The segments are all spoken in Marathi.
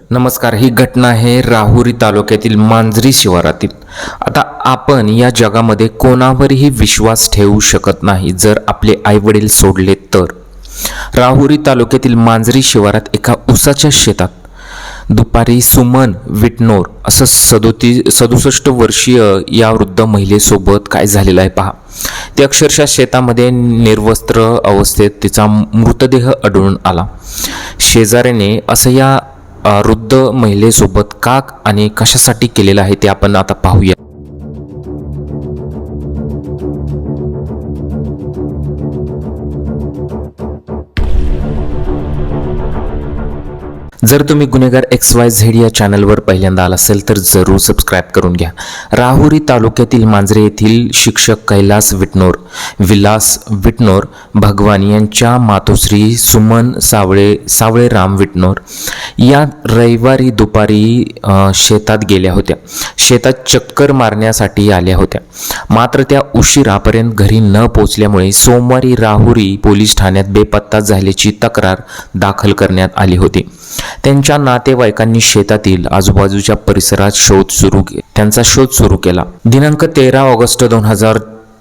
नमस्कार ही घटना आहे राहुरी तालुक्यातील मांजरी शिवारातील. आता आपण या जगामध्ये कोणावरही विश्वास ठेवू शकत नाही जर आपले आईवडील सोडले तर. राहुरी तालुक्यातील मांजरी शिवारात एका उसाच्या शेतात दुपारी सुमन विटनोर असं सदोती सदुसष्ट वर्षीय या वृद्ध महिलेसोबत काय झालेलं आहे पहा. ते अक्षरशः शेतामध्ये निर्वस्त्र अवस्थेत तिचा मृतदेह आढळून आला. शेजाऱ्याने असं या वृद्ध महिलेसोबत का आणि कशासाठी केलेलं आहे ते आपण आता पाहूया. जर तुम्ही गुन्हेगार एक्स वाय झेड या चॅनलवर पहिल्यांदा आला असेल तर जरूर सबस्क्राईब करून घ्या. राहुरी तालुक्यातील मांजरे येथील शिक्षक कैलास विटनोर विलास विटनोर भगवान यांच्या मातोश्री सुमन सावळे सावळे राम विटनोर या रविवारी दुपारी शेतात गेल्या होत्या. शेतात चक्कर मारण्यासाठी आल्या होत्या. मात्र त्या उशिरापर्यंत घरी न पोचल्यामुळे सोमवारी राहुरी पोलीस ठाण्यात बेपत्ता झाल्याची तक्रार दाखल करण्यात आली होती. त्यांच्या नातेवाईकांनी शेतातील आजूबाजूच्या परिसरात शोध सुरू त्यांचा शोध सुरू केला. दिनांक तेरा ऑगस्ट दोन हजार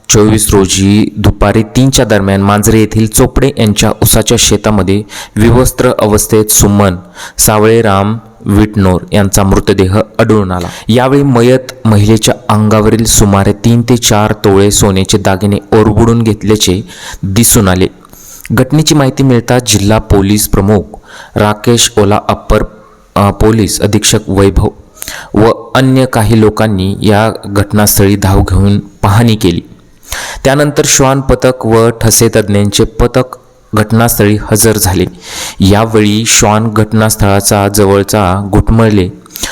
चोवीस रोजी दुपारी तीनच्या दरम्यान मांजरे येथील चोपडे यांच्या उसाच्या शेतामध्ये विवस्त्र अवस्थेत सुमन सावळेराम विटनोर यांचा मृतदेह आढळून आला. यावेळी मयत महिलेच्या अंगावरील सुमारे तीन ते चार तोळे सोन्याचे दागिने ओरबुडून घेतल्याचे दिसून आले. घटनेची माहिती मिळताच जिल्हा पोलीस प्रमुख राकेश ओला अप्पर पोलीस अधीक्षक वैभव व अन्य काही लोकांनी या घटनास्थळी धाव घेऊन पाहणी केली. त्यानंतर श्वान पथक व ठसे तज्ज्ञांचे पथक घटनास्थळी हजर झाले. यावेळी श्वान घटनास्थळाचा जवळचा घुटमळले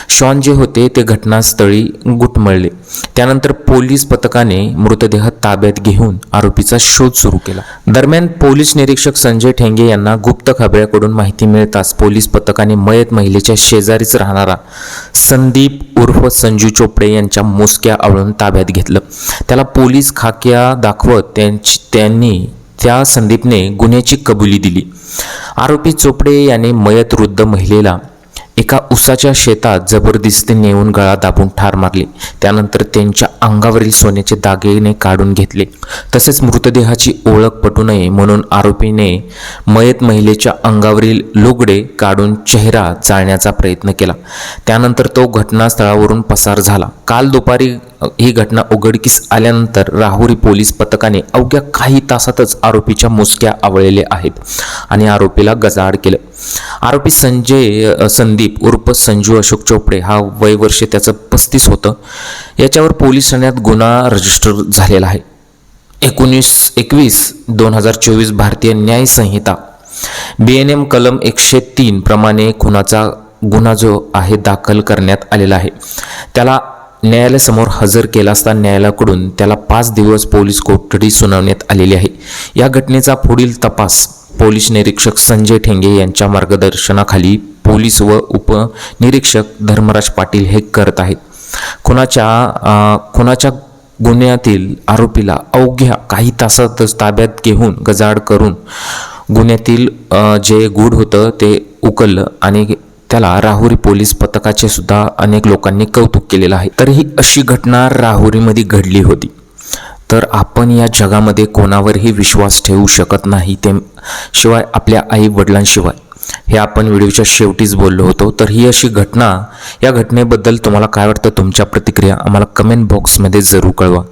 शॉन जे होते ते घटनास्थळी गुटमळले. त्यानंतर पोलीस पथकाने मृतदेह ताब्यात घेऊन आरोपीचा शोध सुरू केला. दरम्यान पोलीस निरीक्षक संजय ठेंगे यांना गुप्त खबऱ्याकडून माहिती मिळताच पोलीस पथकाने मयत महिलेच्या शेजारीच राहणारा संदीप उर्फ संजू चोपडे यांच्या मोजक्या आवळून ताब्यात घेतलं. त्याला पोलीस खाक्या दाखवत त्यांची त्यांनी त्या संदीपने गुन्ह्याची कबुली दिली. आरोपी चोपडे याने मयत वृद्ध महिलेला एका उसाच्या शेतात जबरदस्ती नेऊन गळा दाबून ठार मारले. त्यानंतर त्यांच्या अंगावरील सोन्याचे दागिने काढून घेतले. तसेच मृतदेहाची ओळख पटू नये म्हणून आरोपीने मयत महिलेच्या अंगावरील लुगडे काढून चेहरा जाळण्याचा प्रयत्न केला. त्यानंतर तो घटनास्थळावरून पसार झाला. काल दुपारी ही घटना उघडकीस आल्यानंतर राहुरी पोलीस पथकाने अवघ्या काही तासातच आरोपीच्या मुसक्या आवळलेल्या आहेत आणि आरोपीला गजाआड केलं. आरोपी संजय संदीप उर्फ संजू अशोक चोपडे हा वय वर्ष त्याचं पस्तीस होतं. याच्यावर पोलीस ठाण्यात गुन्हा रजिस्टर झालेला आहे. एकोणीस एकवीस दोन हजार चोवीस भारतीय न्यायसंहिता बी एन एम कलम एकशे तीन प्रमाणे खुनाचा गुन्हा जो आहे दाखल करण्यात आलेला आहे. त्याला न्यायालयासमोर हजर केला असता न्यायालयाकडून त्याला पाच दिवस पोलीस कोठडी सुनावण्यात आलेली आहे. या घटनेचा पुढील तपास पोलीस निरीक्षक संजय ठेंगे यांच्या मार्गदर्शनाखाली पोलीस व उपनिरीक्षक धर्मराज पाटील हे करत आहेत. खुनाच्या कुणाच्या खुनाच्या गुन्ह्यातील आरोपीला अवघ्या काही तासातच ताब्यात घेऊन गजाड करून गुन्ह्यातील जे गूढ होतं ते उकललं आणि त्याला राहुरी पोलीस पथकाचे सुद्धा अनेक लोकांनी कौतुक केलेलं आहे. तर ही अशी घटना राहुरीमध्ये घडली होती. तर आपण या जगामध्ये कोणावरही विश्वास ठेवू शकत नाही ते शिवाय आपल्या आई वडिलांशिवाय. हे आपण व्हिडिओच्या शेवटीच बोललो होतो. तर ही अशी घटना या घटनेबद्दल तुम्हाला काय वाटतं? तुमच्या प्रतिक्रिया आम्हाला कमेंट बॉक्समध्ये जरूर कळवा.